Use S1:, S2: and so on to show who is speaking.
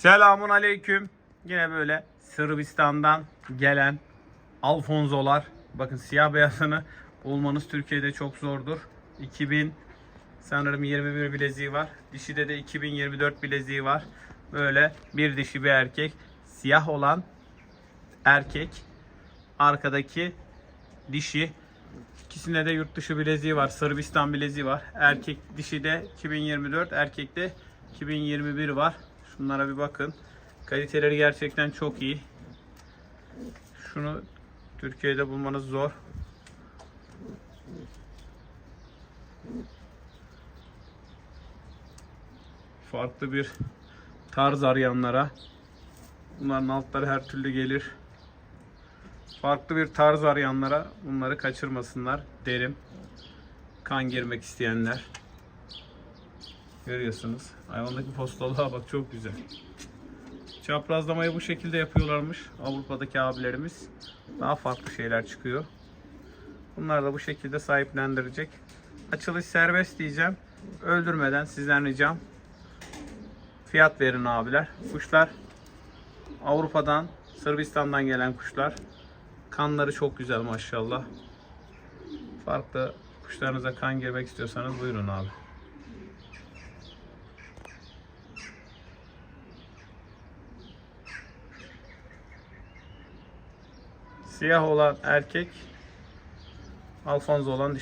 S1: Selamun aleyküm. Yine böyle Sırbistan'dan gelen Alfonzolar. Bakın siyah beyazını bulmanız Türkiye'de çok zordur. 2000 sanırım 21 bileziği var. Dişide de 2024 bileziği var. Böyle bir dişi bir erkek. Siyah olan erkek. Arkadaki dişi. İkisinde de yurt dışı bileziği var. Sırbistan bileziği var. Erkek dişi de 2024, erkekte 2021 var. Şunlara bir bakın. Kaliteleri gerçekten çok iyi. Şunu Türkiye'de bulmanız zor. Farklı bir tarz arayanlara bunların altları her türlü gelir. Farklı bir tarz arayanlara bunları kaçırmasınlar derim. Kan girmek isteyenler. Görüyorsunuz. Hayvandaki postalığa bak çok güzel. Çaprazlamayı bu şekilde yapıyorlarmış Avrupa'daki abilerimiz. Daha farklı şeyler çıkıyor. Bunlar da bu şekilde sahiplendirecek. Açılış serbest diyeceğim. Öldürmeden sizden ricam fiyat verin abiler. Kuşlar Avrupa'dan, Sırbistan'dan gelen kuşlar. Kanları çok güzel maşallah. Farklı kuşlarınıza kan girmek istiyorsanız buyurun abi. Siyah olan erkek, Alfonso olan dişi.